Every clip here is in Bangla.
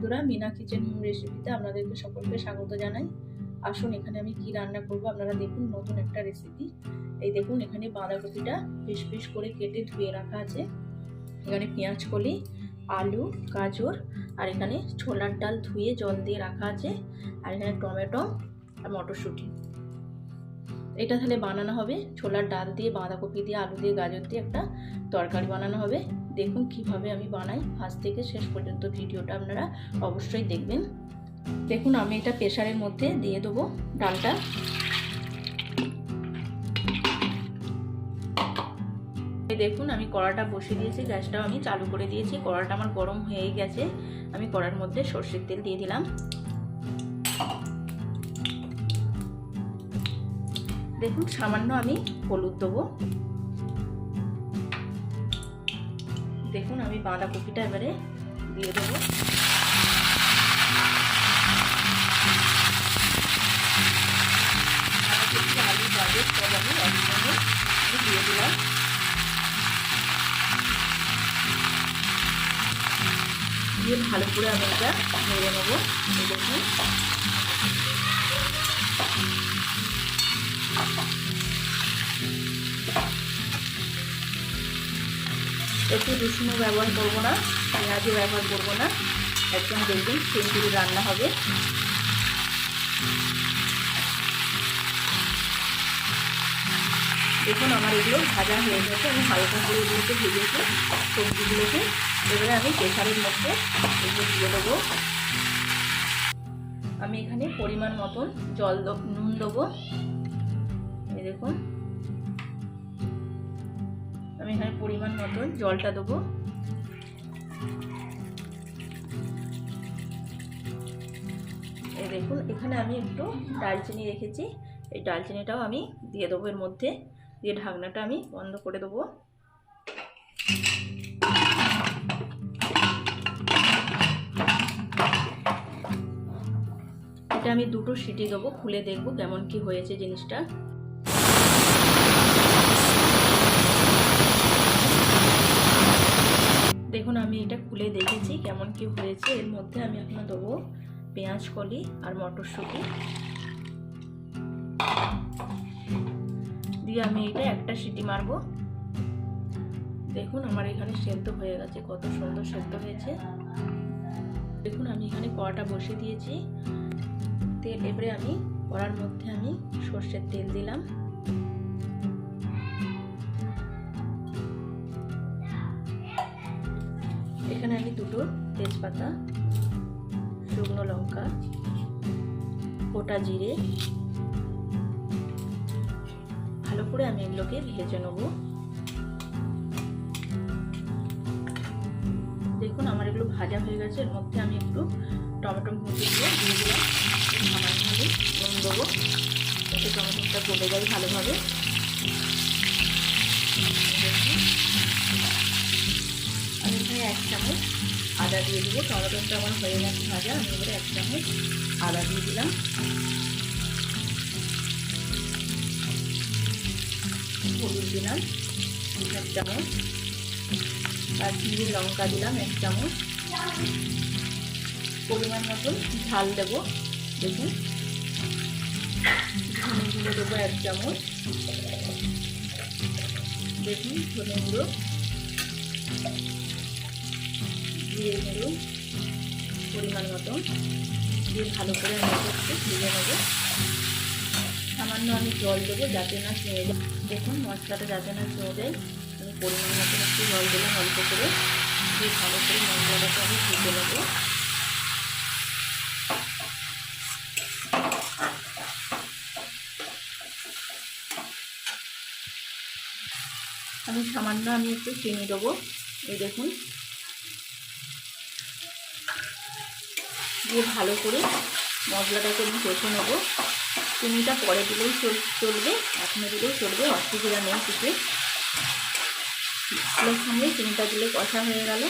বন্ধুরা মিনা কিচেন হোম। রেসিপিতে আপনাদেরকে সকলকে স্বাগত জানাই। আসুন এখানে আমি কি রান্না করব আপনারা দেখুন নতুন একটা রেসিপি এই দেখুন এখানে বাঁধাকপিটা পিস পিস করে কেটে ধুয়ে রাখা আছে। এখানে পেঁয়াজ কলি আলু গাজর আর এখানে ছোলার ডাল ধুয়ে জল দিয়ে রাখা আছে। আর এখানে টমেটো আর মটরশুঁটি। এটা তাহলে বানানো হবে। ছোলার ডাল দিয়ে বাঁধাকপি দিয়ে আলু দিয়ে গাজর দিয়ে একটা তরকারি বানানো হবে। দেখুন কীভাবে আমি বানাই। ফার্স্ট থেকে শেষ পর্যন্ত ভিডিওটা আপনারা অবশ্যই দেখবেন। দেখুন, আমি এটা প্রেশারের মধ্যে দিয়ে দেবো ডালটা। দেখুন, আমি কড়াটা বসিয়ে দিয়েছি, গ্যাসটাও আমি চালু করে দিয়েছি। কড়াটা আমার গরম হয়ে গেছে। আমি কড়ার মধ্যে সর্ষের তেল দিয়ে দিলাম। দেখুন, সামান্য আমি হলুদ দেবো। দেখুন, আমি বাঁধাকপিটা এবারে দিয়ে দেবো। দিয়ে দিলাম। দিয়ে ভালো করে আমি এটা নেব দেখুন একটু রসুনও ব্যবহার করব না, পেঁয়াজও ব্যবহার করব না। একদম দেখবেন সেঞ্চুরি রান্না হবে। দেখুন আমার এগুলো ভাজা হয়ে গেছে, আমি হালকা করে এগুলোকে ভেজেছি সবজিগুলোকে এবারে আমি প্রেশারের মধ্যে এগুলো দিয়ে দেবো। আমি এখানে পরিমাণ মতন জল নুন দেবো। দেখুন। পরিমাণ মতন জলটা দেবো। দেখুন, এখানে আমি একটু ডালচিনি রেখেছি। এই ডালচিনিটাও আমি দিয়ে দেবো এর মধ্যে। দিয়ে ঢাকনাটা আমি বন্ধ করে দেবো। এটা আমি দুটো সিটি দেবো, খুলে দেখব কেমন কি হয়েছে জিনিসটা। দেখুন, আমি এটা খুলে দেখেছি কেমন কি হয়েছে। এর মধ্যে আমি এখন দেবো পেঁয়াজ কলি আর মটরশুঁটি। দিয়ে আমি এটা একটা সিটি মারবো। দেখুন, আমার এখানে সেদ্ধ হয়ে গেছে, কত সুন্দর সেদ্ধ হয়েছে। দেখুন, আমি এখানে কড়াটা বসে দিয়েছি। তেল, এবারে আমি কড়ার মধ্যে আমি সর্ষের তেল দিলাম। এখানে আমি দুটো তেজপাতা, শুকনো লঙ্কা, গোটা জিরে। ভালো করে আমি এগুলোকে ভেজে নেব। দেখুন, আমার এগুলো ভাজা হয়ে গেছে। এর মধ্যে আমি একটু টমেটো মুচি দিয়ে দিয়ে দিলাম। সামান্য নুন দেবো। যাতে টমেটোটা গলে যায় ভালোভাবে। এখানে এক চামচ আদা দিয়ে দেবো। টমেটোটা আমার হয়ে গেছে ভাজা, আমি এবারে এক চামচ আদা দিয়ে দিলাম। হলুদ দিলাম এক চামচ আর চিনি লঙ্কা দিলাম এক চামচ। পরিমাণ মতন ঝাল দেবো, দেখুন। গুঁড়ো দেবো এক চামচ। দেখুন ধনে দিয়ে গুঁড়ো পরিমাণ মতো। দিয়ে ভালো করে আমি একটু ভেজে নেব। সামান্য আমি জল দেবো যাতে না ছেড়ে যায়। দেখুন, মশলাটা যাতে না ছেড়ে যায়। আমি পরিমাণ মতো একটু জল দিলাম অল্প করে। দিয়ে ভালো করে মশলাটাকে আমি ভেজে নেব। আমি সামান্য আমি একটু চিনি দেবো। এই দেখুন দিয়ে ভালো করে মশলাটাকে আমি কষে নেব। চিনিটা পরে দিলেও চলবে, এখনও দিলেও চলবে, অসুবিধা নেই কিছু। ডালের সঙ্গে চিনিটা দিলে কষা হয়ে গেল।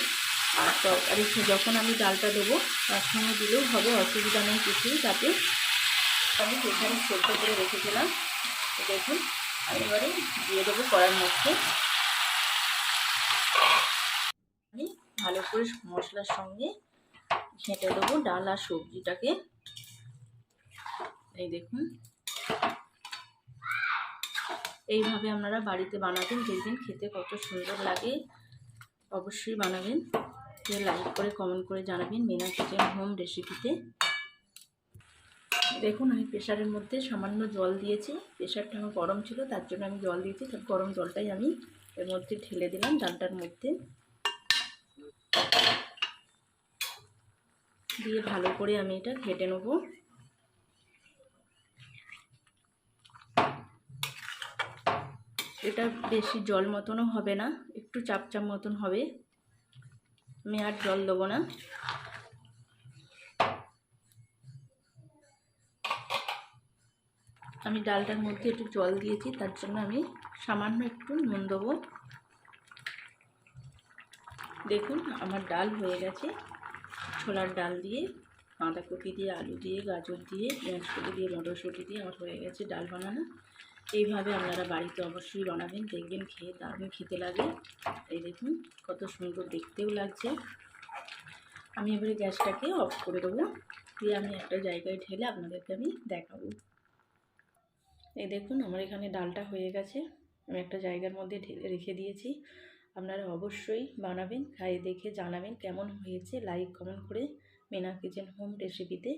আর তরকারি যখন আমি ডালটা দেবো, তার সঙ্গে দিলেও হবে, অসুবিধা নেই কিছু, যাতে আমি সেখানে সেদ্ধ করে রেখেছিলাম। দেখুন, আমি এবারে দিয়ে দেবো কড়ার মধ্যে। আমি ভালো করে মশলার সঙ্গে খেটে দেবো ডাল আর সবজিটাকে। এই দেখুন। এইভাবে আপনারা বাড়িতে বানাবেন দেখবেন খেতে কত সুন্দর লাগে, অবশ্যই বানাবেন। লাইক করে, কমেন্ট করে জানাবেন মেনা কিচেন হোম রেসিপিতে। দেখুন, আমি প্রেশারের মধ্যে সামান্য জল দিয়েছি। প্রেশারটা আমার গরম ছিল, তার জন্য আমি জল দিয়েছি। তার গরম জলটাই আমি এর মধ্যে ঢেলে দিলাম ডালটার মধ্যে। দিয়ে ভালো করে আমি এটা ঘেটে নেব। এটা বেশি জল মতনও হবে না, একটু চাপ চাপ মতন হবে। আমি আর জল দেবো না। আমি ডালটার মধ্যে একটু জল দিয়েছি, তার জন্য আমি সামান্য একটু নুন দেবো। দেখুন, আমার ডাল হয়ে গেছে। ছোলার ডাল দিয়ে, বাঁধাকপি দিয়ে, আলু দিয়ে, গাজর দিয়ে পেঁয়াজকপি দিয়ে, মটরশুঁটি দিয়ে আমার হয়ে গেছে ডাল বানানো। এইভাবে আপনারা বাড়িতে অবশ্যই বানাবেন, দেখবেন খেয়ে দারুণ খেতে লাগে। এই দেখুন, কত সুন্দর দেখতেও লাগছে। আমি এবারে গ্যাসটাকে অফ করে দেবো, দিয়ে আমি একটা জায়গায় ঢেলে আপনাদেরকে আমি দেখাবো। এই দেখুন, আমার এখানে ডালটা হয়ে গেছে। আমি একটা জায়গার মধ্যে ঢেলে রেখে দিয়েছি। আপনারা অবশ্যই বানাবেন, খাই, দেখে জানাবেন কেমন হয়েছে। লাইক কমেন্ট করে মেনা কিচেন হোম রেসিপিতে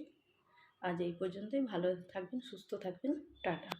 আজ এই পর্যন্তই। ভালো থাকবেন, সুস্থ থাকবেন। টাটা।